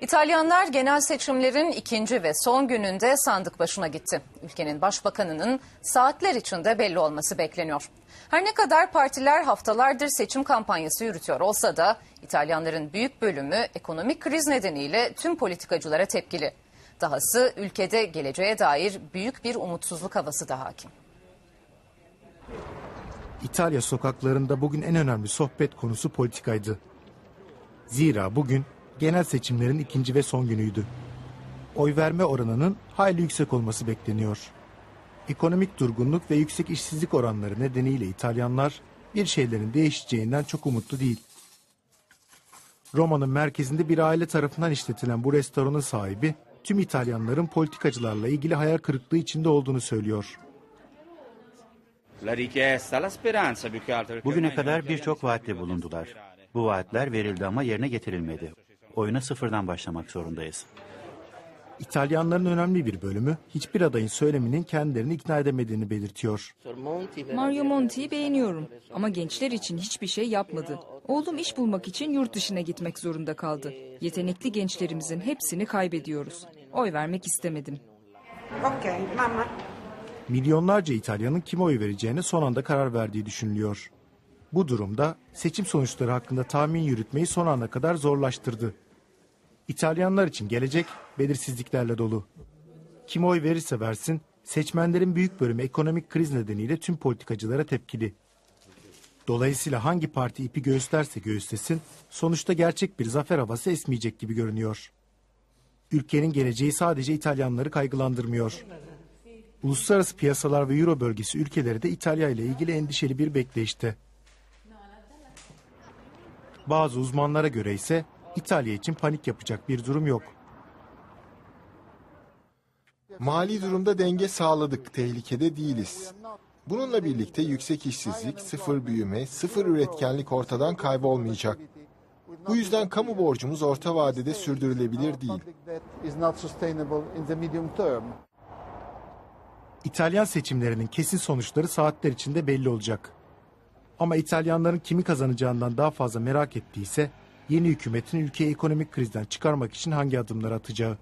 İtalyanlar genel seçimlerin ikinci ve son gününde sandık başına gitti. Ülkenin başbakanının saatler içinde belli olması bekleniyor. Her ne kadar partiler haftalardır seçim kampanyası yürütüyor olsa da İtalyanların büyük bölümü ekonomik kriz nedeniyle tüm politikacılara tepkili. Dahası ülkede geleceğe dair büyük bir umutsuzluk havası da hakim. İtalya sokaklarında bugün en önemli sohbet konusu politikaydı. Zira bugün genel seçimlerin ikinci ve son günüydü. Oy verme oranının hayli yüksek olması bekleniyor. Ekonomik durgunluk ve yüksek işsizlik oranları nedeniyle İtalyanlar bir şeylerin değişeceğinden çok umutlu değil. Roma'nın merkezinde bir aile tarafından işletilen bu restoranın sahibi tüm İtalyanların politikacılarla ilgili hayal kırıklığı içinde olduğunu söylüyor. La richiesta, la speranza più che altro. perché Bugüne kadar birçok vaatte bulundular. Bu vaatler verildi ama yerine getirilmedi. Oyuna sıfırdan başlamak zorundayız. İtalyanların önemli bir bölümü hiçbir adayın söyleminin kendilerini ikna edemediğini belirtiyor. Mario Monti'yi beğeniyorum ama gençler için hiçbir şey yapmadı. Oğlum iş bulmak için yurt dışına gitmek zorunda kaldı. Yetenekli gençlerimizin hepsini kaybediyoruz. Oy vermek istemedim. Ok, mamma. Milyonlarca İtalyanın kime oy vereceğine son anda karar verdiği düşünülüyor. Bu durumda seçim sonuçları hakkında tahmin yürütmeyi son ana kadar zorlaştırdı. İtalyanlar için gelecek belirsizliklerle dolu. Kim oy verirse versin seçmenlerin büyük bölümü ekonomik kriz nedeniyle tüm politikacılara tepkili. Dolayısıyla hangi parti ipi göğüslerse göğüslesin sonuçta gerçek bir zafer havası esmeyecek gibi görünüyor. Ülkenin geleceği sadece İtalyanları kaygılandırmıyor. Uluslararası piyasalar ve Euro bölgesi ülkeleri de İtalya ile ilgili endişeli bir bekleyişte. Bazı uzmanlara göre ise İtalya için panik yapacak bir durum yok. Mali durumda denge sağladık, tehlikede değiliz. Bununla birlikte yüksek işsizlik, sıfır büyüme, sıfır üretkenlik ortadan kaybolmayacak. Bu yüzden kamu borcumuz orta vadede sürdürülebilir değil. İtalyan seçimlerinin kesin sonuçları saatler içinde belli olacak. Ama İtalyanların kimi kazanacağından daha fazla merak ettiyse yeni hükümetin ülkeyi ekonomik krizden çıkarmak için hangi adımlar atacağı.